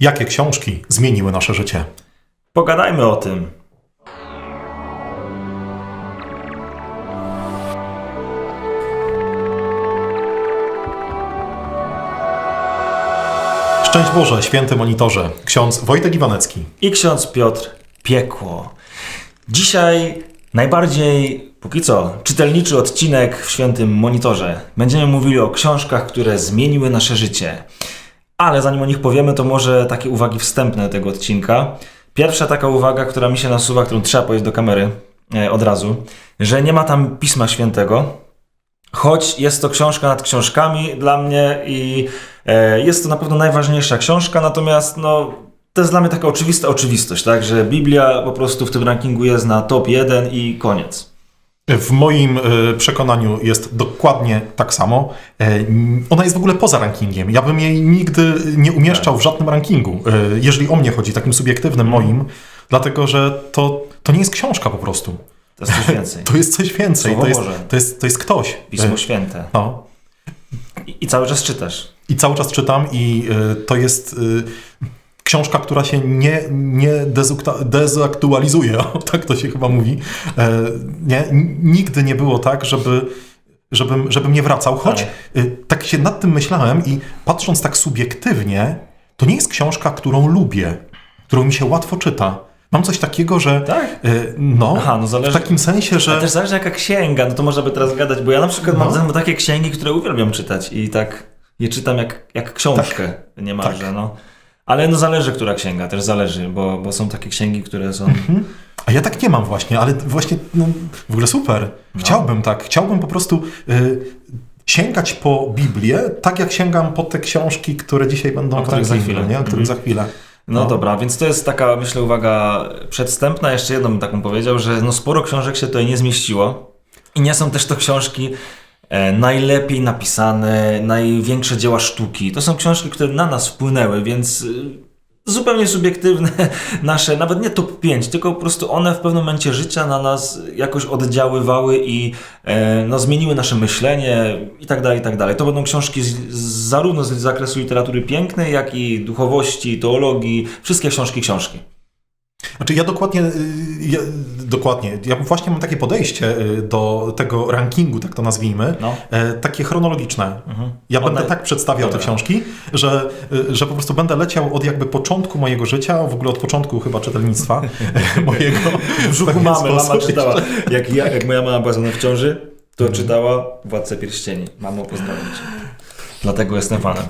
Jakie książki zmieniły nasze życie? Pogadajmy o tym. Szczęść Boże, święty monitorze, ksiądz Wojtek Iwanecki. I ksiądz Piotr Piekło. Dzisiaj najbardziej, póki co, czytelniczy odcinek w świętym monitorze. Będziemy mówili o książkach, które zmieniły nasze życie. Ale zanim o nich powiemy, to może takie uwagi wstępne tego odcinka. Pierwsza taka uwaga, która mi się nasuwa, którą trzeba powiedzieć do kamery e, od razu, że nie ma tam Pisma Świętego, choć jest to książka nad książkami dla mnie i e, jest to na pewno najważniejsza książka, natomiast no, to jest dla mnie taka oczywista oczywistość, tak, że Biblia po prostu w tym rankingu jest na top 1 i koniec. W moim e, przekonaniu jest dokładnie tak samo. E, Ona jest w ogóle poza rankingiem. Ja bym jej nigdy nie umieszczał w żadnym rankingu, e, jeżeli o mnie chodzi, takim subiektywnym moim, dlatego że to, to nie jest książka po prostu. To jest coś więcej. To jest coś więcej. To jest, to jest, to jest ktoś. Pismo Święte. No. I, I cały czas czytasz. I cały czas czytam i to jest książka, która się nie, nie dezaktualizuje, o, tak to się chyba mówi. E, nie, nigdy nie było tak, żeby, żebym, żebym nie wracał, choć y, tak się nad tym myślałem i patrząc tak subiektywnie, to nie jest książka, którą lubię, którą mi się łatwo czyta. Mam coś takiego, że Tak? y, no, Aha, no zależy- w takim sensie, że... Ale też zależy jaka księga, no to można by teraz gadać, bo ja na przykład No. mam ze mną takie księgi, które uwielbiam czytać i tak je czytam jak, jak książkę niemalże, Tak. no. Ale no zależy, która księga, też zależy, bo, bo są takie księgi, które są... A ja tak nie mam właśnie, ale właśnie no, w ogóle super. No. Chciałbym tak. Chciałbym po prostu y, sięgać po Biblię, tak jak sięgam po te książki, które dzisiaj będą O których za chwilę. Nie? O których Mhm. za chwilę. No, No. dobra, więc to jest taka, myślę, uwaga przedstępna. Jeszcze jedną bym taką powiedział, że no sporo książek się tutaj nie zmieściło i nie są też to książki najlepiej napisane, największe dzieła sztuki. To są książki, które na nas wpłynęły, więc y, zupełnie subiektywne nasze, nawet nie top 5, tylko po prostu one w pewnym momencie życia na nas jakoś oddziaływały i e, no, zmieniły nasze myślenie i tak dalej, i tak dalej. To będą książki z, zarówno z zakresu literatury pięknej, jak i duchowości, teologii, wszystkie książki, książki. Znaczy ja dokładnie, y, ja, dokładnie, ja właśnie mam takie podejście y, do tego rankingu, tak to nazwijmy, No. e, takie chronologiczne. Mhm. Ja One- będę tak przedstawiał te Dobra. książki, że, y, że po prostu będę leciał od jakby początku mojego życia, w ogóle od początku chyba czytelnictwa mojego. Brzuchu mamy, mama czytała. Jak, ja, jak moja mama była ze mną w ciąży, to czytała Władcę Pierścieni. Mamo, pozdrawiam cię. Dlatego jestem fanem.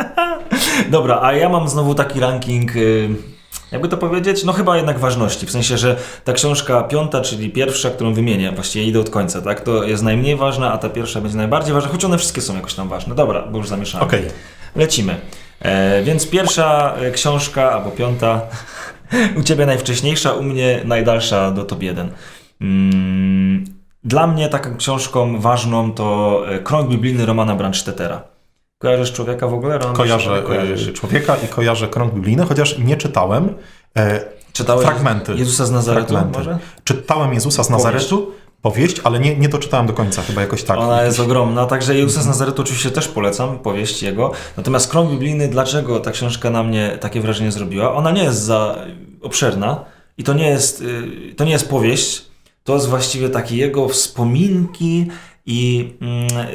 Dobra, a ja mam znowu taki ranking, y, jakby to powiedzieć, no chyba jednak ważności. W sensie, że ta książka piąta, czyli pierwsza, którą wymienię, właściwie idę od końca, tak? To jest najmniej ważna, a ta pierwsza będzie najbardziej ważna, choć one wszystkie są jakoś tam ważne. Dobra, bo już zamieszałem. Okej. Lecimy. E, więc pierwsza e, książka, albo piąta, u Ciebie najwcześniejsza, u mnie najdalsza do top 1. Mm, dla mnie taką książką ważną to e, Krąg biblijny Romana Brandstättera. Kojarzysz człowieka w ogóle? Kojarzę y, człowieka i kojarzę krąg biblijny, chociaż nie czytałem. E, Czytałeś fragmenty. Jezusa z Nazaretu fragmenty. może? Czytałem Jezusa z Powieść. Nazaretu, powieść, ale nie, nie doczytałem do końca, chyba jakoś tak. Ona jest ogromna, także Jezusa z Nazaretu oczywiście też polecam, powieść jego. Natomiast Krąg Biblijny, dlaczego ta książka na mnie takie wrażenie zrobiła? Ona nie jest za obszerna i to nie jest, y, to nie jest powieść, to jest właściwie takie jego wspominki i, mm,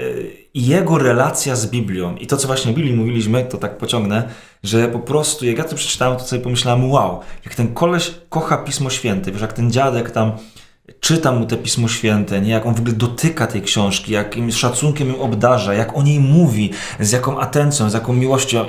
i jego relacja z Biblią. I to, co właśnie o Biblii mówiliśmy, to tak pociągnę, że po prostu, jak ja to przeczytałem, to sobie pomyślałem, wow, jak ten koleś kocha Pismo Święte, wiesz, jak ten dziadek tam czyta mu te Pismo Święte, nie? jak on w ogóle dotyka tej książki, jakim szacunkiem ją obdarza, jak o niej mówi, z jaką atencją, z jaką miłością.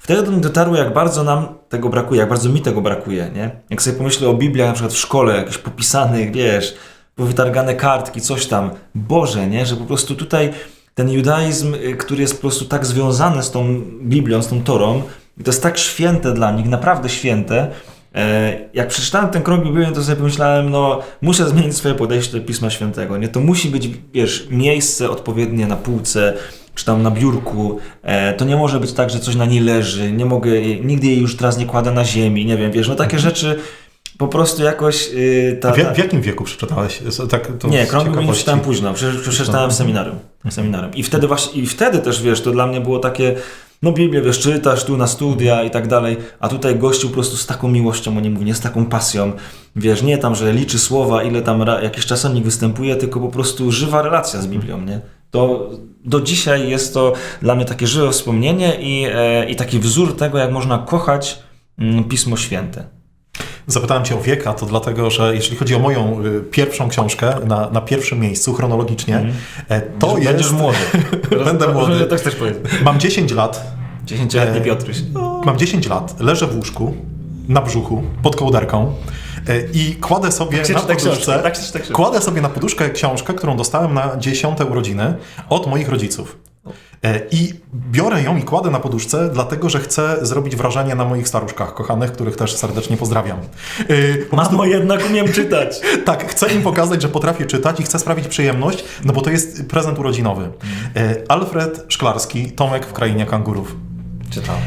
Wtedy do mnie dotarło, jak bardzo nam tego brakuje, jak bardzo mi tego brakuje, nie? Jak sobie pomyślę o Bibliach na przykład w szkole, jakichś popisanych, wiesz, powytargane kartki, coś tam. Boże, nie? Że po prostu tutaj ten judaizm, y, który jest po prostu tak związany z tą Biblią, z tą Torą, to jest tak święte dla nich, naprawdę święte, E, Jak przeczytałem ten krąg biblijny, to sobie pomyślałem, no muszę zmienić swoje podejście do Pisma Świętego. Nie, to musi być, wiesz, miejsce odpowiednie na półce, czy tam na biurku. E, To nie może być tak, że coś na niej leży. Nie mogę, nigdy jej już teraz nie kładę na ziemi. Nie wiem, wiesz, no takie rzeczy po prostu jakoś y, ta, W, ta... w jakim wieku przeczytałeś? Tak, Nie, biblijny ciekawości. czytałem późno, Prze- przeczytałem w seminarium. w seminarium. I wtedy właśnie, i wtedy też, wiesz, to dla mnie było takie no Biblię wiesz, czytasz tu na studia i tak dalej, a tutaj gościu po prostu z taką miłością o nim mówi, nie z taką pasją, wiesz, nie tam, że liczy słowa, ile tam jakiś czasownik występuje, tylko po prostu żywa relacja z Biblią, nie? To do dzisiaj jest to dla mnie takie żywe wspomnienie i, e, i taki wzór tego, jak można kochać mm, Pismo Święte. Zapytałem Cię o wiek, a to dlatego, że jeśli chodzi o moją y, pierwszą książkę na, na pierwszym miejscu chronologicznie, e, to Będziesz- jest... Będziesz młody. Będę młody. Że Tak też powiedzieć. Mam 10 lat, 10-letni E, Piotruś. mam 10 lat, leżę w łóżku, na brzuchu, pod kołderką e, i kładę sobie Tak na poduszce, tak książkę. kładę sobie na poduszkę książkę, którą dostałem na 10 urodziny od moich rodziców. E, I biorę ją i kładę na poduszce, dlatego że chcę zrobić wrażenie na moich staruszkach kochanych, których też serdecznie pozdrawiam. E, Po prostu, Mamo, jednak umiem czytać. tak, chcę im pokazać, że potrafię czytać i chcę sprawić przyjemność, no bo to jest prezent urodzinowy. E, Alfred Szklarski, Tomek w Krainie Kangurów. Czytałem.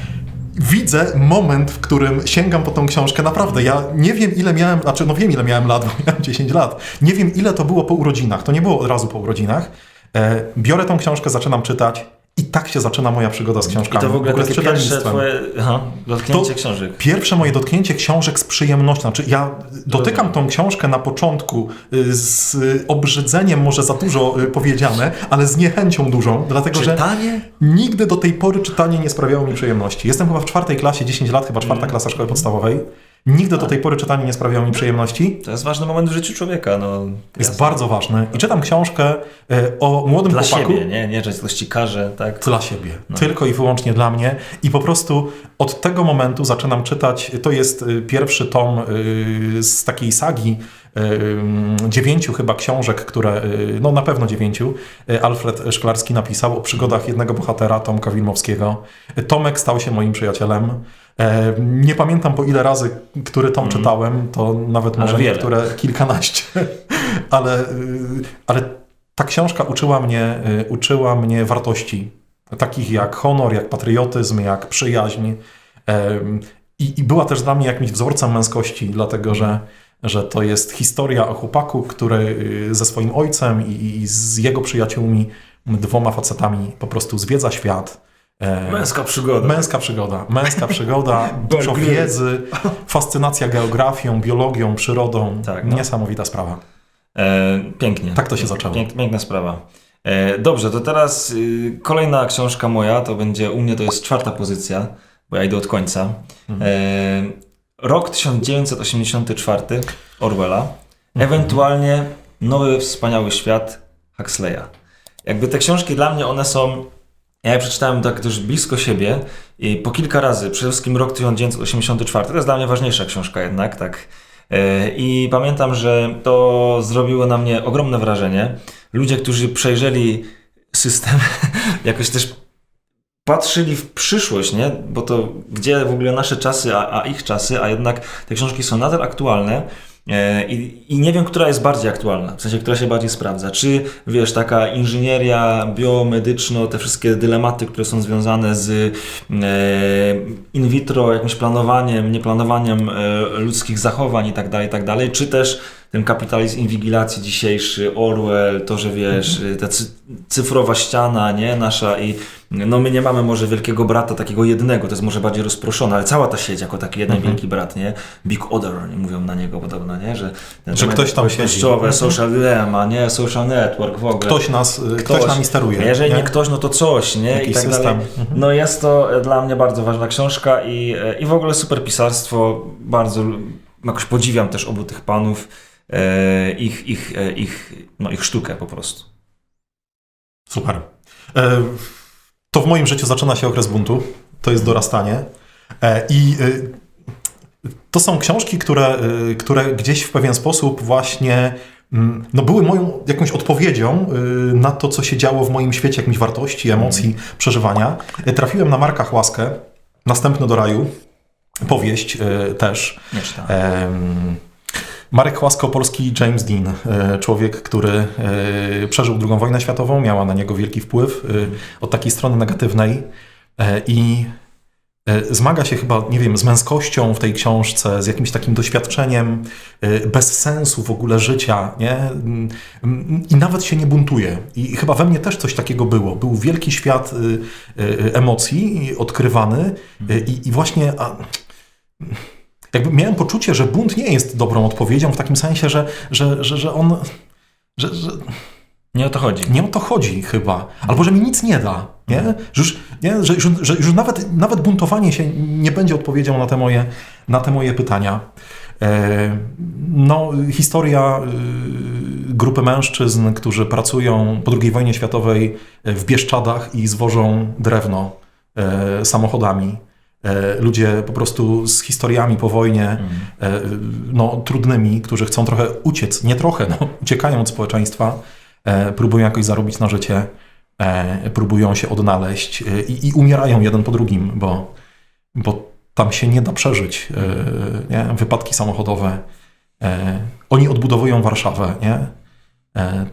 Widzę moment, w którym sięgam po tą książkę. Naprawdę, ja nie wiem ile miałem, znaczy no wiem ile miałem lat, bo miałem 10 lat. Nie wiem ile to było po urodzinach. To nie było od razu po urodzinach. E, biorę tą książkę, zaczynam czytać i tak się zaczyna moja przygoda z I książkami. to w ogóle takie z pierwsze czytelnictwem. twoje aha, dotknięcie To- książek. Pierwsze moje dotknięcie książek z przyjemnością. Znaczy, ja dotykam tą książkę na początku y, z obrzydzeniem, może za dużo y, powiedziane, ale z niechęcią dużą, dlatego że Czytanie? nigdy do tej pory czytanie nie sprawiało mi przyjemności. Jestem chyba w czwartej klasie, 10 lat, chyba czwarta klasa szkoły podstawowej. Nigdy do tej pory czytanie nie sprawiało mi przyjemności. To jest ważny moment w życiu człowieka. No, Jest jasne. bardzo ważny. I czytam książkę y, o młodym Dla chłopaku. siebie, nie? Nie, że ktoś ci każe, tak? Dla siebie. Tylko i wyłącznie dla mnie. I po prostu od tego momentu zaczynam czytać. To jest y, pierwszy tom y, z takiej sagi y, dziewięciu chyba książek, które, no na pewno dziewięciu, Alfred Szklarski napisał o przygodach jednego bohatera, Tomka Wilmowskiego. Tomek stał się moim przyjacielem. E, Nie pamiętam po ile razy, który tom czytałem, to nawet Ale może wiele. niektóre kilkanaście, ale, y, ale ta książka uczyła mnie, y, uczyła mnie wartości, takich jak honor, jak patriotyzm, jak przyjaźń. I, I była też dla mnie jakimś wzorcem męskości, dlatego że, że to jest historia o chłopaku, który y, ze swoim ojcem i, i z jego przyjaciółmi, dwoma facetami, po prostu zwiedza świat. E, Męska przygoda. Męska przygoda, męska przygoda, dużo wiedzy, fascynacja geografią, biologią, przyrodą. Tak, no. Niesamowita sprawa. E, pięknie. Tak to się zaczęło. Pięk, piękna sprawa. E, dobrze, to teraz y, kolejna książka moja, to będzie u mnie to jest czwarta pozycja, bo ja idę od końca. Mhm. E, rok 1984 Orwella, Mhm. ewentualnie Nowy Wspaniały Świat Huxleya. Jakby te książki dla mnie one są ja przeczytałem tak też blisko siebie i po kilka razy, przede wszystkim rok 1984, to jest dla mnie ważniejsza książka jednak, tak. E, I pamiętam, że to zrobiło na mnie ogromne wrażenie. Ludzie, którzy przejrzeli system, jakoś też patrzyli w przyszłość, nie? Bo to gdzie w ogóle nasze czasy, a, a ich czasy, a jednak te książki są nadal aktualne. E, I, I nie wiem, która jest bardziej aktualna, w sensie, która się bardziej sprawdza. Czy, wiesz, taka inżynieria biomedyczno, te wszystkie dylematy, które są związane z e, in vitro, jakimś planowaniem, nieplanowaniem e, ludzkich zachowań i tak dalej, i tak dalej, czy też ten kapitalizm inwigilacji dzisiejszy, Orwell, to, że wiesz, ta cy cyfrowa ściana, nie, nasza i no my nie mamy może wielkiego brata takiego jednego, to jest może bardziej rozproszone, ale cała ta sieć jako taki jeden wielki brat, nie, Big Other, nie mówią na niego podobno, nie, że, Że ktoś tam siedzi. społecznościowe, social dilemma, nie, social network w ogóle. Ktoś nas, ktoś, nami steruje. Jeżeli nie? nie? ktoś, no to coś, nie? Jakiś I tak system. dalej. Mhm. No jest to e, dla mnie bardzo ważna książka i, e, i w ogóle super pisarstwo. Bardzo jakoś podziwiam też obu tych panów. E, ich, ich, e, ich, no, ich sztukę po prostu. Super. E, To w moim życiu zaczyna się okres buntu. To jest dorastanie. I to są książki, które, które gdzieś w pewien sposób właśnie mm, no były moją jakąś odpowiedzią na to, co się działo w moim świecie, jakimiś wartości, emocji, przeżywania. E, Trafiłem na Marka Chłaskę, Następny do raju, powieść też. Nie czytałem. Marek Chłasko, polski James Dean, e, człowiek, który e, przeżył II wojnę światową, miała na niego wielki wpływ e, od takiej strony negatywnej i zmaga się chyba, nie wiem, z męskością w tej książce, z jakimś takim doświadczeniem bez sensu w ogóle życia, nie? Mm, I nawet się nie buntuje. I chyba we mnie też coś takiego było. Był wielki świat emocji odkrywany i, i właśnie... A, jakby miałem poczucie, że bunt nie jest dobrą odpowiedzią w takim sensie, że, że, że, że on... Że, że Nie o to chodzi. nie o to chodzi chyba. Albo że mi nic nie da. Nie? Że, już, nie? Że, że, już nawet, nawet buntowanie się nie będzie odpowiedzią na te moje, na te moje pytania. E, no, historia y, grupy mężczyzn, którzy pracują po II wojnie światowej w Bieszczadach i zwożą drewno e, samochodami. E, Ludzie po prostu z historiami po wojnie, e, no, trudnymi, którzy chcą trochę uciec, nie trochę, no, uciekają od społeczeństwa, e, próbują jakoś zarobić na życie, próbują się odnaleźć i, i umierają jeden po drugim, bo, bo tam się nie da przeżyć. Nie? Wypadki samochodowe. Oni odbudowują Warszawę, nie?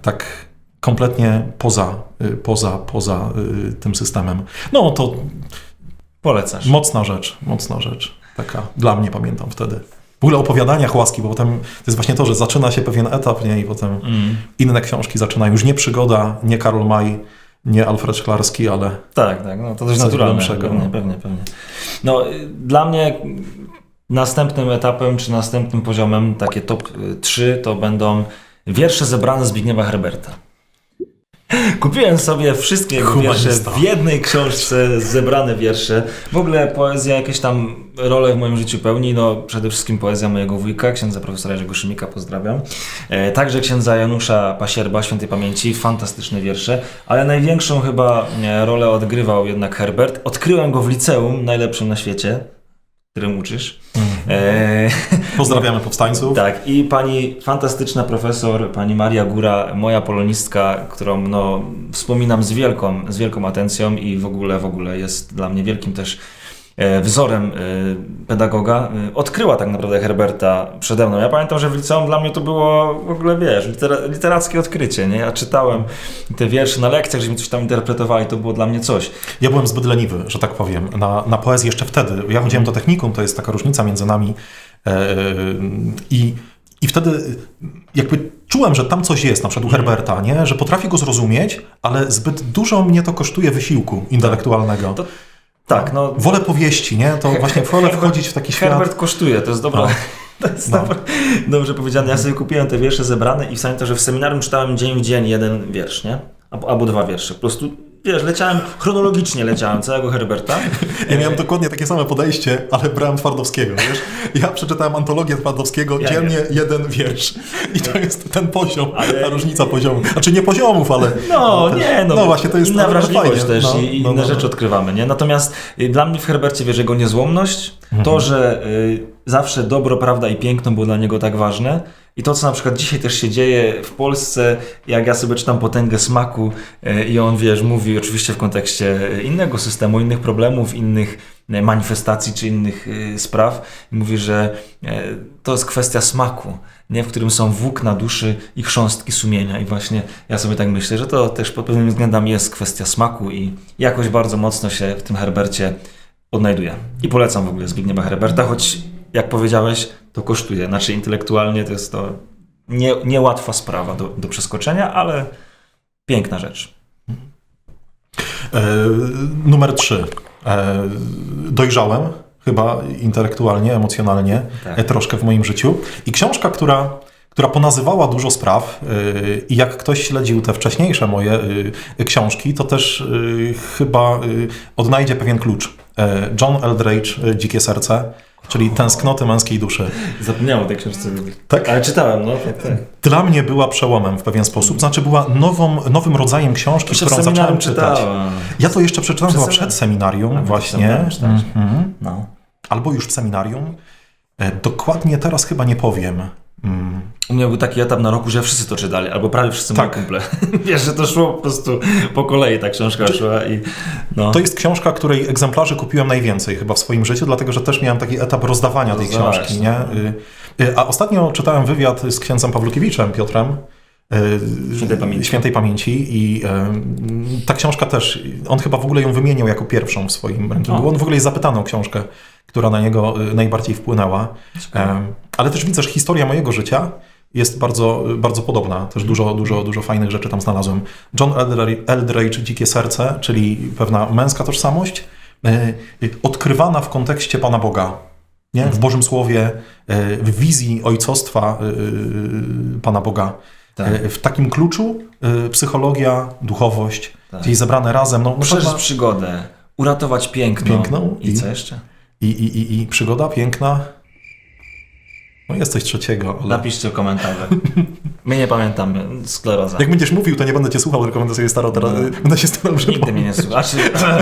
Tak kompletnie poza, poza, poza tym systemem. No to Polecasz. Mocna rzecz, mocna rzecz. Taka dla mnie pamiętam wtedy. W ogóle opowiadaniach łaski, bo potem to jest właśnie to, że zaczyna się pewien etap, nie? I potem Mm. inne książki zaczynają. Już nie przygoda, nie Karol Maj, nie Alfred Szklarski, ale Tak, tak, no to też naturalne. Pewnie, no. pewnie, pewnie. No, y, dla mnie następnym etapem, czy następnym poziomem, takie top 3, to będą wiersze zebrane Zbigniewa Herberta. Kupiłem sobie wszystkie jego wiersze w jednej książce, zebrane wiersze. W ogóle poezja jakieś tam rolę w moim życiu pełni. No, przede wszystkim poezja mojego wujka, księdza profesora Jerzego Szymika, pozdrawiam. E, także księdza Janusza Pasierba, świętej pamięci, fantastyczne wiersze. Ale największą chyba e, rolę odgrywał jednak Herbert. Odkryłem go w liceum, najlepszym na świecie, którym uczysz. E, pozdrawiamy powstańców. tak, i pani fantastyczna profesor, pani Maria Góra, moja polonistka, którą no, wspominam z wielką, z wielką atencją i w ogóle, w ogóle jest dla mnie wielkim też wzorem e, pedagoga, e, odkryła tak naprawdę Herberta przede mną. Ja pamiętam, że w liceum dla mnie to było w ogóle, wiesz, litera literackie odkrycie, nie? Ja czytałem te wiersze na lekcjach, że mi coś tam interpretowali, to było dla mnie coś. Ja byłem zbyt leniwy, że tak powiem, na, na poezję jeszcze wtedy. Ja chodziłem do technikum, to jest taka różnica między nami. E, I, I wtedy jakby czułem, że tam coś jest, na przykład u Herberta, nie? że potrafię go zrozumieć, ale zbyt dużo mnie to kosztuje wysiłku intelektualnego. To- Tak, no Wolę powieści, nie? To właśnie wolę wchodzić w taki świat. Herbert kosztuje, to jest dobra. No. To jest No. dobra, dobrze powiedziane. Ja sobie kupiłem te wiersze zebrane i w to, że w seminarium czytałem dzień w dzień jeden wiersz, nie? Albo, albo dwa wiersze. Po prostu, wiesz, leciałem, chronologicznie leciałem całego Herberta. Ja miałem dokładnie takie same podejście, ale brałem Twardowskiego, wiesz? Ja przeczytałem antologię Twardowskiego, Ja dziennie jeden wiersz. I to jest ten poziom, Ale- ta różnica poziomu. Znaczy nie poziomów, ale... No, też- nie, no, No właśnie, to jest inna ale wrażliwość fajnie. też No, i no, inne no, rzeczy no. odkrywamy, nie? Natomiast y, dla mnie w Herbercie, wiesz, jego niezłomność, Mhm. to, że y, zawsze dobro, prawda i piękno było dla niego tak ważne i to, co na przykład dzisiaj też się dzieje w Polsce, jak ja sobie czytam Potęgę Smaku y, i on, wiesz, mówi oczywiście w kontekście y, innego systemu, innych problemów, innych y, manifestacji czy innych spraw, mówi, że to jest kwestia smaku, nie? w którym są włókna duszy i chrząstki sumienia. I właśnie ja sobie tak myślę, że to też pod pewnymi względami jest kwestia smaku i jakoś bardzo mocno się w tym Herbercie odnajduję. I polecam w ogóle Zbigniewa Herberta, choć jak powiedziałeś, to kosztuje. Znaczy intelektualnie to jest to nie, niełatwa sprawa do, do przeskoczenia, ale piękna rzecz. E, numer trzy. E, dojrzałem chyba intelektualnie, emocjonalnie, Tak. e, troszkę w moim życiu. I książka, która, która ponazywała dużo spraw e, i jak ktoś śledził te wcześniejsze moje e, książki, to też chyba odnajdzie pewien klucz. John Eldridge, Dzikie Serce, czyli Tęsknoty męskiej duszy. Zapomniałem o tej książce. Tak? Ale czytałem, no tak, tak. Dla mnie była przełomem w pewien sposób, znaczy była nową, nowym rodzajem książki, którą zacząłem czytać. czytałem. Ja to jeszcze przeczytałem Przed chyba przed seminarium A, przed właśnie, czytałeś. Mhm. No. albo już w seminarium. E, Dokładnie teraz chyba nie powiem. Mm. U mnie był taki etap na roku, że wszyscy to czytali, albo prawie wszyscy Tak. moi kumple. Wiesz, że to szło po prostu po kolei, ta książka szła i no. To jest książka, której egzemplarzy kupiłem najwięcej chyba w swoim życiu, dlatego że też miałem taki etap rozdawania tej Rozdawałeś, książki. no. Nie? Y, y, A ostatnio czytałem wywiad z księdzem Pawlukiewiczem, Piotrem, Świętej pamięci. świętej pamięci i e, ta książka też, on chyba w ogóle ją wymieniał jako pierwszą w swoim rankingu. On w ogóle jest zapytany o książkę, która na niego e, najbardziej wpłynęła. E, Ale też widzę, że historia mojego życia jest bardzo, bardzo podobna. Też dużo, dużo, dużo fajnych rzeczy tam znalazłem. John Eldridge, Dzikie Serce, czyli pewna męska tożsamość, e, odkrywana w kontekście Pana Boga. Nie? W Bożym Słowie, e, w wizji ojcostwa e, e, Pana Boga. Tak. E, W takim kluczu e, psychologia, duchowość, Tak. gdzieś zebrane razem. No, Przeżyć pewna- przygodę, uratować piękno. Piękną I, i- co jeszcze? i, i, i, I przygoda piękna. No jest coś trzeciego, ale... Napiszcie komentarze. My nie pamiętamy. Skleroza. Jak będziesz mówił, to nie będę cię słuchał, tylko będę sobie starał teraz, No. będę się starał Nigdy mnie nie słucha. Znaczy,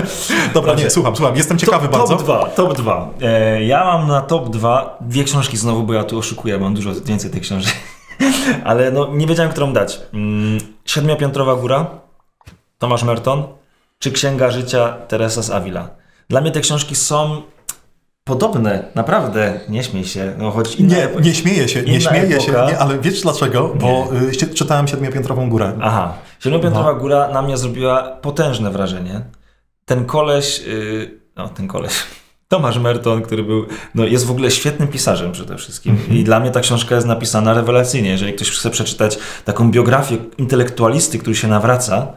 Dobra, nie, słucham, słucham, jestem ciekawy top, bardzo. Top 2, top 2. E, ja mam na top 2 dwie książki znowu, bo ja tu oszukuję, mam dużo więcej tych książek. Ale no, nie wiedziałem, którą dać. Mm, Siedmiopiętrowa góra, Tomasz Merton, czy Księga Życia Teresa z Avila. Dla mnie te książki są podobne, naprawdę. Nie śmiej się, no choć inne Nie, nie śmieję się, nie Inna śmieję się, epoka. nie, ale wiesz dlaczego? Bo y, się- czytałem Siedmiopiętrową górę. Aha. Siedmiopiętrowa No. góra na mnie zrobiła potężne wrażenie. Ten koleś, yy, no ten koleś, Tomasz Merton, który był, no jest w ogóle świetnym pisarzem przede wszystkim. Mhm. I dla mnie ta książka jest napisana rewelacyjnie. Jeżeli ktoś chce przeczytać taką biografię intelektualisty, który się nawraca,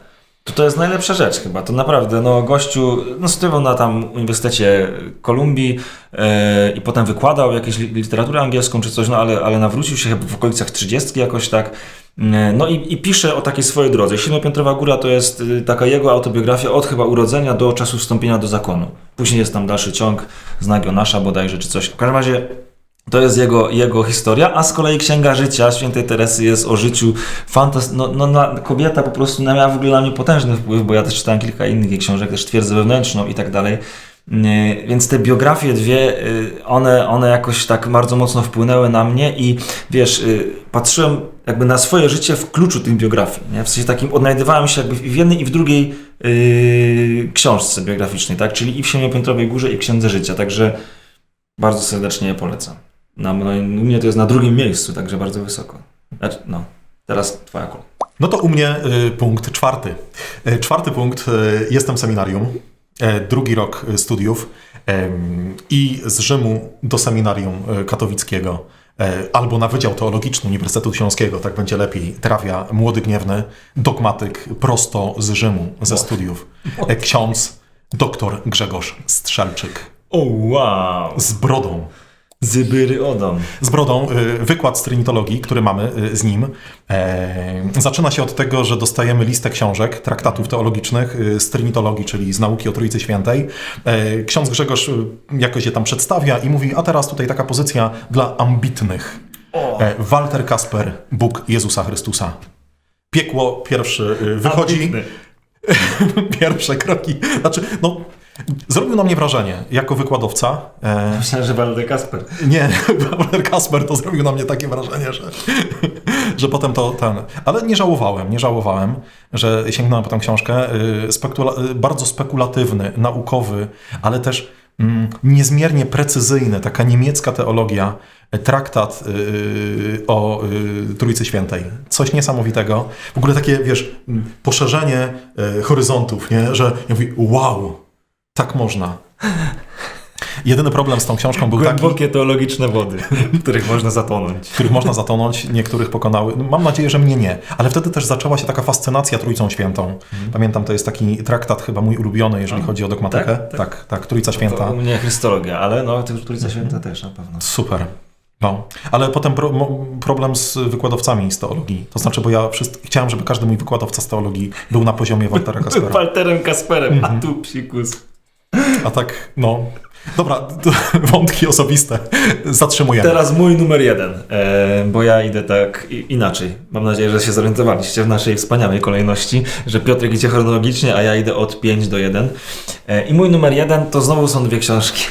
to to jest najlepsza rzecz chyba. To naprawdę, no gościu, no studiował na tam Uniwersytecie Kolumbii e, i potem wykładał li- literaturę angielską czy coś, no ale, ale nawrócił się chyba w okolicach 30 jakoś tak. E, No i, i pisze o takiej swojej drodze. Siedmiopiętrowa góra to jest y, taka jego autobiografia od chyba urodzenia do czasu wstąpienia do zakonu. Później jest tam dalszy ciąg z Nasza bodajże czy coś. W każdym razie to jest jego, jego historia, a z kolei Księga Życia Świętej Teresy jest o życiu fantastycznym. No, no, kobieta po prostu miała w ogóle na mnie potężny wpływ, bo ja też czytałem kilka innych jej książek, też twierdzę wewnętrzną i tak dalej. Nie, Więc te biografie dwie, y, one, one jakoś tak bardzo mocno wpłynęły na mnie i wiesz, y, patrzyłem jakby na swoje życie w kluczu tych biografii. Nie? W sensie takim odnajdywałem się jakby w jednej i w drugiej y, książce biograficznej, tak? Czyli i w Siedmiopiętrowej Górze i w Księdze Życia, także bardzo serdecznie je polecam. Na, no, u mnie to jest na drugim miejscu, także bardzo wysoko. Znaczy, no, teraz twoja kolej. No to u mnie y, punkt czwarty. Y, czwarty punkt, y, jestem w seminarium, e, drugi rok y, studiów em, i z Rzymu do seminarium y, katowickiego albo na Wydział Teologiczny Uniwersytetu Śląskiego, tak będzie lepiej, trafia młody gniewny dogmatyk prosto z Rzymu, ze studiów. Ksiądz doktor Grzegorz Strzelczyk O wow! z brodą. Zybyry Odom. z brodą y, wykład z trinitologii, który mamy y, z nim. E, zaczyna się od tego, że dostajemy listę książek, traktatów teologicznych y, z trinitologii, czyli z nauki o Trójcy Świętej. E, ksiądz Grzegorz jakoś je tam przedstawia i mówi, a teraz tutaj taka pozycja dla ambitnych. O! E, Walter Kasper, Bóg Jezusa Chrystusa. Piekło pierwszy wychodzi, Ambitny. pierwsze kroki. Znaczy, no, zrobił na mnie wrażenie jako wykładowca. E, Myślałem, że Walter Kasper. nie, Walter Kasper to zrobił na mnie takie wrażenie, że, że potem to ten. Ale nie żałowałem, nie żałowałem, że sięgnąłem po tę książkę. Y, Spekula- y, bardzo spekulatywny, naukowy, ale też mm, niezmiernie precyzyjny, taka niemiecka teologia, y, traktat y, o Trójcy Świętej. Coś niesamowitego. W ogóle takie, wiesz, poszerzenie y, horyzontów, nie? że ja mówię, wow, tak można. Jedyny problem z tą książką był taki, Głębokie teologiczne wody, w których można zatonąć. w których można zatonąć, niektórych pokonały. Mam nadzieję, że mnie nie. Ale wtedy też zaczęła się taka fascynacja Trójcą Świętą. Pamiętam, to jest taki traktat chyba mój ulubiony, jeżeli chodzi o dogmatykę. tak? Tak, tak, Trójca Święta. To u mnie Chrystologia, ale no, to Trójca Święta też na pewno. Super. No, ale potem pro, problem z wykładowcami z teologii. To znaczy, bo ja wszyscy, chciałem, żeby każdy mój wykładowca z teologii był na poziomie Waltera Kaspera. Walterem Kasperem, a tu psikus. A tak, no. Dobra, wątki osobiste. Zatrzymujemy. Teraz mój numer jeden, e, bo ja idę tak inaczej. Mam nadzieję, że się zorientowaliście w naszej wspaniałej kolejności, że Piotrek idzie chronologicznie, a ja idę od 5 do 1. E, I mój numer jeden to znowu są dwie książki.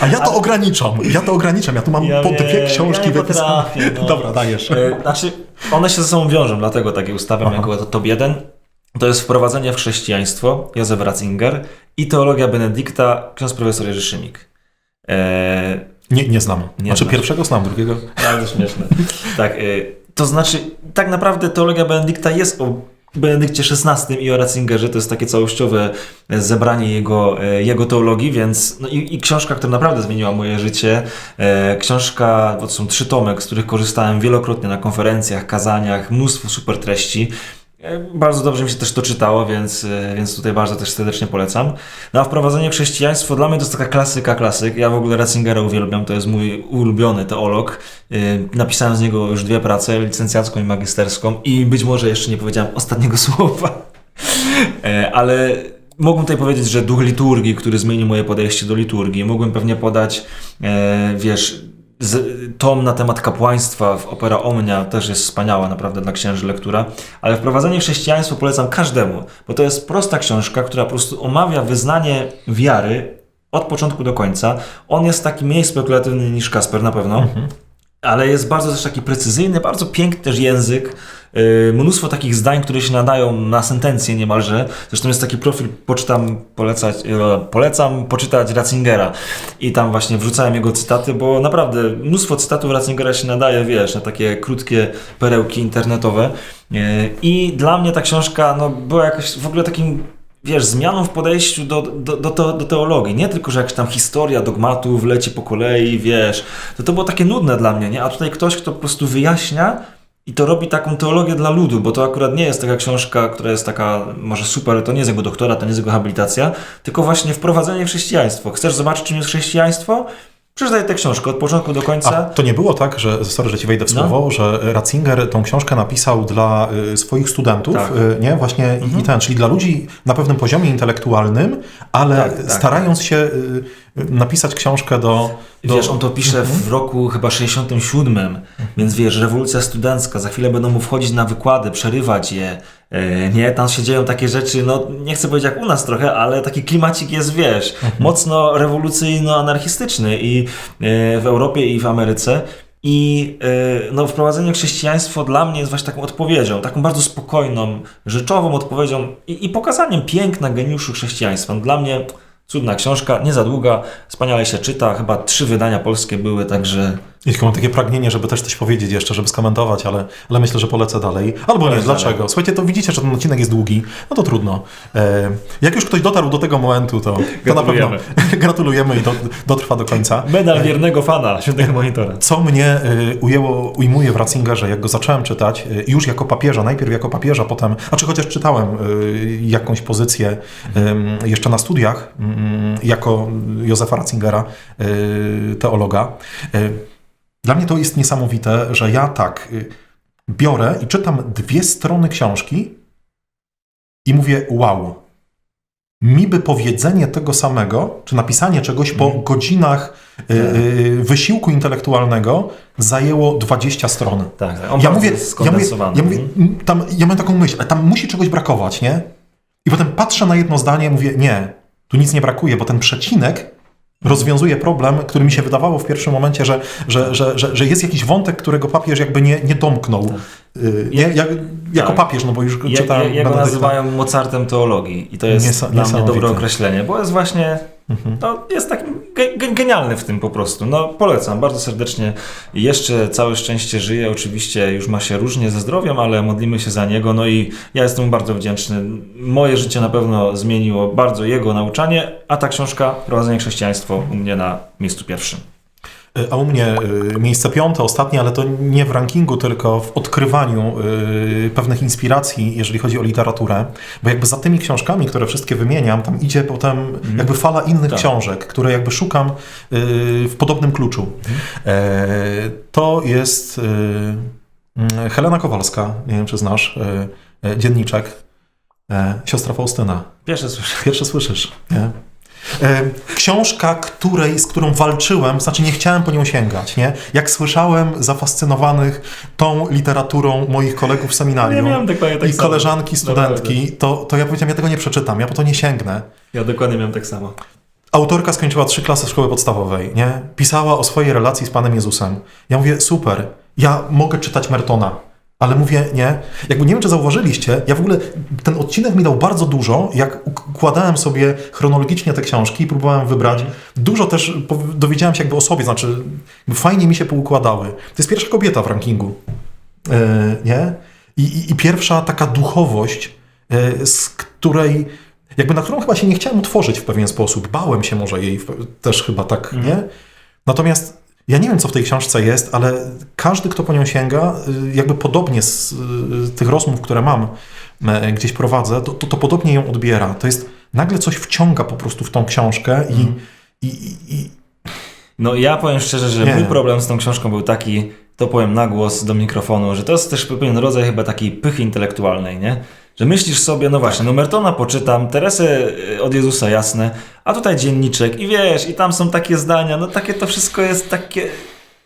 A ja to ograniczam. Ja to ograniczam. Ja tu mam Ja po dwie książki ja wypisane. no. Dobra, dajesz. E, Znaczy, one się ze sobą wiążą, dlatego takie ustawiam Aha. jako to top 1. To jest Wprowadzenie w chrześcijaństwo, Józef Ratzinger i Teologia Benedykta, ksiądz profesor Jerzy Szymik. E, Nie, nie znam. Nie znaczy znasz. pierwszego znam, drugiego. Bardzo śmieszne. Tak, y, To znaczy, tak naprawdę teologia Benedykta jest o Benedykcie XVI i o Ratzingerze. To jest takie całościowe zebranie jego, e, jego teologii, więc no i, i książka, która naprawdę zmieniła moje życie. E, książka, to są trzy tomek, z których korzystałem wielokrotnie na konferencjach, kazaniach, mnóstwo super treści. E, Bardzo dobrze mi się też to czytało, więc, e, więc tutaj bardzo też serdecznie polecam. No wprowadzenie chrześcijaństwo dla mnie to jest taka klasyka klasyk. Ja w ogóle Ratzingera uwielbiam, to jest mój ulubiony teolog. E, Napisałem z niego już dwie prace, licencjacką i magisterską i być może jeszcze nie powiedziałem ostatniego słowa. Ale mógłbym tutaj powiedzieć, że duch liturgii, który zmienił moje podejście do liturgii. Mógłbym pewnie podać, wiesz, z, tom na temat kapłaństwa w Opera Omnia też jest wspaniała naprawdę dla księży lektura, ale wprowadzenie w chrześcijaństwo polecam każdemu, bo to jest prosta książka, która po prostu omawia wyznanie wiary od początku do końca. On jest taki mniej spekulatywny niż Kasper na pewno, ale jest bardzo też taki precyzyjny, bardzo piękny też język. Yy, mnóstwo takich zdań, które się nadają na sentencję niemalże. Zresztą jest taki profil, poczytam, polecać, e, polecam poczytać Ratzingera i tam właśnie wrzucałem jego cytaty, bo naprawdę mnóstwo cytatów Ratzingera się nadaje, wiesz, na takie krótkie perełki internetowe. Yy, I dla mnie ta książka no, była jakoś w ogóle takim wiesz, zmianą w podejściu do, do, do, do teologii. Nie tylko, że jakaś tam historia dogmatów leci po kolei, wiesz. To to było takie nudne dla mnie, nie? A tutaj ktoś, kto po prostu wyjaśnia i to robi taką teologię dla ludu, bo to akurat nie jest taka książka, która jest taka, może super, to nie jest jego doktora, to nie jest jego habilitacja, tylko właśnie wprowadzenie w chrześcijaństwo. Chcesz zobaczyć, czym jest chrześcijaństwo? Przeczytaj tę książkę od początku do A końca. to nie było tak, że, sorry, że ci wejdę w No. słowo, że Ratzinger tą książkę napisał dla y, swoich studentów, Tak. Mhm. y, nie, właśnie i- i ten, czyli dla ludzi na pewnym poziomie intelektualnym, ale Tak, tak. starając się y, y, napisać książkę do... do Wiesz, on to pisze w roku chyba 67, więc wiesz, rewolucja studencka, za chwilę będą mu wchodzić na wykłady, przerywać je, e, nie, tam się dzieją takie rzeczy, no nie chcę powiedzieć jak u nas trochę, ale taki klimacik jest, wiesz, mocno rewolucyjno-anarchistyczny i e, w Europie i w Ameryce. I e, no, wprowadzenie w chrześcijaństwo dla mnie jest właśnie taką odpowiedzią, taką bardzo spokojną, rzeczową odpowiedzią i, i pokazaniem piękna geniuszu chrześcijaństwa. No, dla mnie cudna książka, nie za długa, wspaniale się czyta, chyba trzy wydania polskie były, także I tylko mam takie pragnienie, żeby też coś powiedzieć jeszcze, żeby skomentować, ale, ale myślę, że polecę dalej. Albo nie, dlaczego? Słuchajcie, to widzicie, że ten odcinek jest długi, no to trudno. E, jak już ktoś dotarł do tego momentu, to, to na pewno Gratulujemy. i do, dotrwa do końca. medal wiernego fana świętego monitora. Co mnie y, ujęło, ujmuje w Ratzingerze, jak go zacząłem czytać, y, już jako papieża, najpierw jako papieża, potem, a czy chociaż czytałem y, jakąś pozycję jeszcze na studiach, y, jako Józefa Ratzingera, teologa. Dla mnie to jest niesamowite, że ja tak y, biorę i czytam dwie strony książki i mówię, wow, mi by powiedzenie tego samego, czy napisanie czegoś po Mhm. godzinach y, y, wysiłku intelektualnego zajęło 20 stron. Tak, tak. On Ja mówię, ja mówię, ja mówię, Mhm. tam, ja mam taką myśl, ale tam musi czegoś brakować, nie? I potem patrzę na jedno zdanie i mówię, nie, tu nic nie brakuje, bo ten przecinek rozwiązuje problem, który mi się wydawało w pierwszym momencie, że, że, że, że, że jest jakiś wątek, którego papież jakby nie, nie domknął. Y, Nie, jak, jako Tak. papież, no bo już czytałem jego Benedykta. nazywają Mozartem teologii i to jest Niesa- dla mnie dobre określenie, bo jest właśnie, Mhm. no, jest tak ge, ge, genialny w tym po prostu. No polecam bardzo serdecznie. Jeszcze całe szczęście żyje, oczywiście już ma się różnie ze zdrowiem, ale modlimy się za niego, no i ja jestem bardzo wdzięczny. Moje życie na pewno zmieniło bardzo jego nauczanie, a ta książka Prowadzenie chrześcijaństwo u mnie na miejscu pierwszym. A u mnie y, miejsce piąte, ostatnie, ale to nie w rankingu, tylko w odkrywaniu y, pewnych inspiracji, jeżeli chodzi o literaturę. Bo jakby za tymi książkami, które wszystkie wymieniam, tam idzie potem jakby fala innych Tak. książek, które jakby szukam y, w podobnym kluczu. E, to jest y, Helena Kowalska, nie wiem czy znasz, dzienniczek, e, siostra Faustyna. Pierwsze słyszę. Pierwsze słyszysz, nie? E, Książka, której, z którą walczyłem, znaczy nie chciałem po nią sięgać, nie? Jak słyszałem zafascynowanych tą literaturą moich kolegów w seminarium Ja dokładnie tak i samo. koleżanki, studentki, to, to ja powiedziałem, ja tego nie przeczytam, ja po to nie sięgnę. Ja dokładnie miałem tak samo. Autorka skończyła trzy klasy szkoły podstawowej, nie? Pisała o swojej relacji z Panem Jezusem. Ja mówię, super, ja mogę czytać Mertona. Ale mówię, nie. Jakby nie wiem, czy zauważyliście, ja w ogóle, ten odcinek mi dał bardzo dużo, jak układałem sobie chronologicznie te książki i próbowałem wybrać. Dużo też dowiedziałem się jakby o sobie, znaczy fajnie mi się poukładały. To jest pierwsza kobieta w rankingu. e, nie? I, i, I pierwsza taka duchowość, e, z której, jakby na którą chyba się nie chciałem otworzyć w pewien sposób. Bałem się może jej też chyba tak, nie? Natomiast ja nie wiem, co w tej książce jest, ale każdy, kto po nią sięga, y, jakby podobnie z y, tych rozmów, które mam, e, gdzieś prowadzę, to, to, to podobnie ją odbiera. To jest, nagle coś wciąga po prostu w tą książkę i, i, i, i No ja powiem szczerze, że Nie. mój problem z tą książką był taki, to powiem na głos do mikrofonu, że to jest też pewien rodzaj chyba takiej pychy intelektualnej, nie? Że myślisz sobie, no właśnie, no Mertona poczytam, Teresę y, od Jezusa jasne, a tutaj dzienniczek i wiesz, i tam są takie zdania, no takie to wszystko jest takie...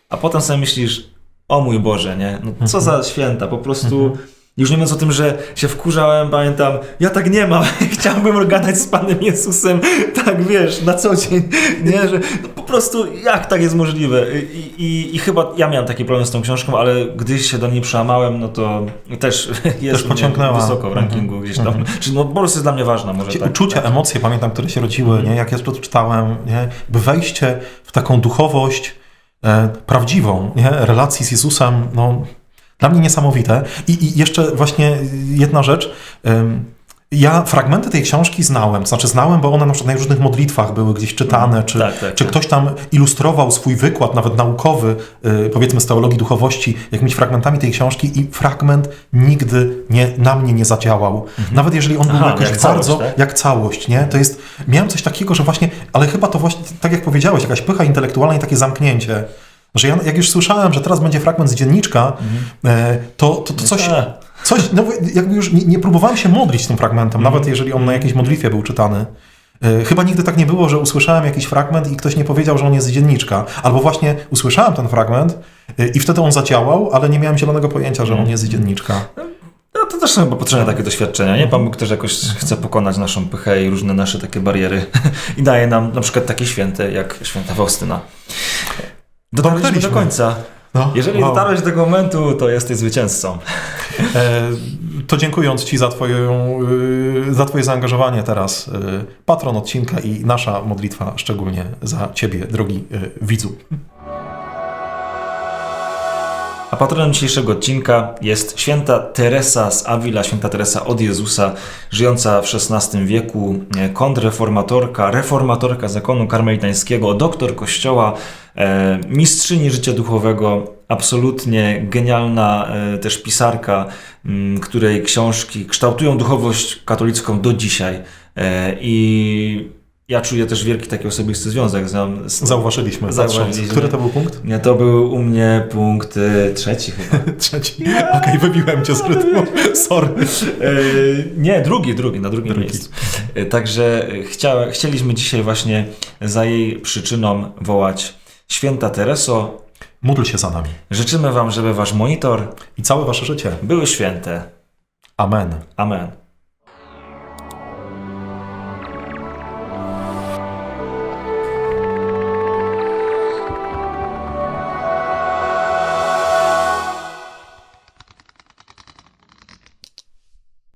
A potem sobie myślisz, o mój Boże, nie? No co za święta, po prostu... Już nie mówiąc o tym, że się wkurzałem, pamiętam, ja tak nie mam, chciałbym gadać z Panem Jezusem, tak wiesz, na co dzień, nie, że no po prostu jak tak jest możliwe I, i, i chyba ja miałem taki problem z tą książką, ale gdy się do niej przełamałem, no to też jest pociągnęła. wysoko w rankingu gdzieś tam, czy no po prostu jest dla mnie ważna może Ci tak. uczucia, emocje, pamiętam, które się rodziły, nie? jak ja to czytałem, nie? by wejście w taką duchowość e, prawdziwą, nie? relacji z Jezusem, no, dla mnie niesamowite. I, I jeszcze właśnie jedna rzecz. ja fragmenty tej książki znałem, to znaczy znałem, bo one na przykład na różnych modlitwach były gdzieś czytane, czy, Tak, tak, czy tak. ktoś tam ilustrował swój wykład, nawet naukowy, y, powiedzmy z teologii duchowości, jakimiś fragmentami tej książki i fragment nigdy nie, na mnie nie zadziałał. Nawet jeżeli on był Aha, jakoś jak całość, bardzo, tak? jak całość, nie? To jest, miałem coś takiego, że właśnie, ale chyba to właśnie, tak jak powiedziałeś, jakaś pycha intelektualna i takie zamknięcie. Że ja, jak już słyszałem, że teraz będzie fragment z dzienniczka, e, to, to, to coś, coś, no jakby już nie, nie próbowałem się modlić tym fragmentem, nawet jeżeli on na jakiejś modlitwie był czytany. E, Chyba nigdy tak nie było, że usłyszałem jakiś fragment i ktoś nie powiedział, że on jest z dzienniczka. Albo właśnie usłyszałem ten fragment e, i wtedy on zadziałał, ale nie miałem zielonego pojęcia, że on jest z dzienniczka. No to też są chyba potrzebne takie doświadczenia, nie? Pan Bóg też jakoś chce pokonać naszą pychę i różne nasze takie bariery i daje nam na przykład takie święte jak święta Faustyna. Dotarliśmy do końca. No, Jeżeli wow. dotarłeś do tego momentu, to jesteś zwycięzcą. E, To dziękując Ci za, twoją, y, za Twoje zaangażowanie teraz, y, patron odcinka i nasza modlitwa szczególnie za Ciebie, drogi y, widzu. A patronem dzisiejszego odcinka jest święta Teresa z Avila, święta Teresa od Jezusa, żyjąca w XVI wieku, e, kontrreformatorka, reformatorka zakonu karmelitańskiego, doktor kościoła, e, mistrzyni życia duchowego, absolutnie genialna e, też pisarka, której książki kształtują duchowość katolicką do dzisiaj. I ja czuję też wielki taki osobisty związek z z- Zauważyliśmy, Zauważyliśmy. patrząc. Który to był punkt? Nie, to był u mnie punkt e, trzeci chyba. Trzeci. Okej, wybiłem Cię z rytmu. Sorry. E, nie, drugi, drugi, na drugim Drugi. miejscu. E, Także chcia, chcieliśmy dzisiaj właśnie za jej przyczyną wołać Święta Tereso. Módl się za nami. Życzymy Wam, żeby Wasz monitor I całe Wasze życie. były święte. Amen. Amen.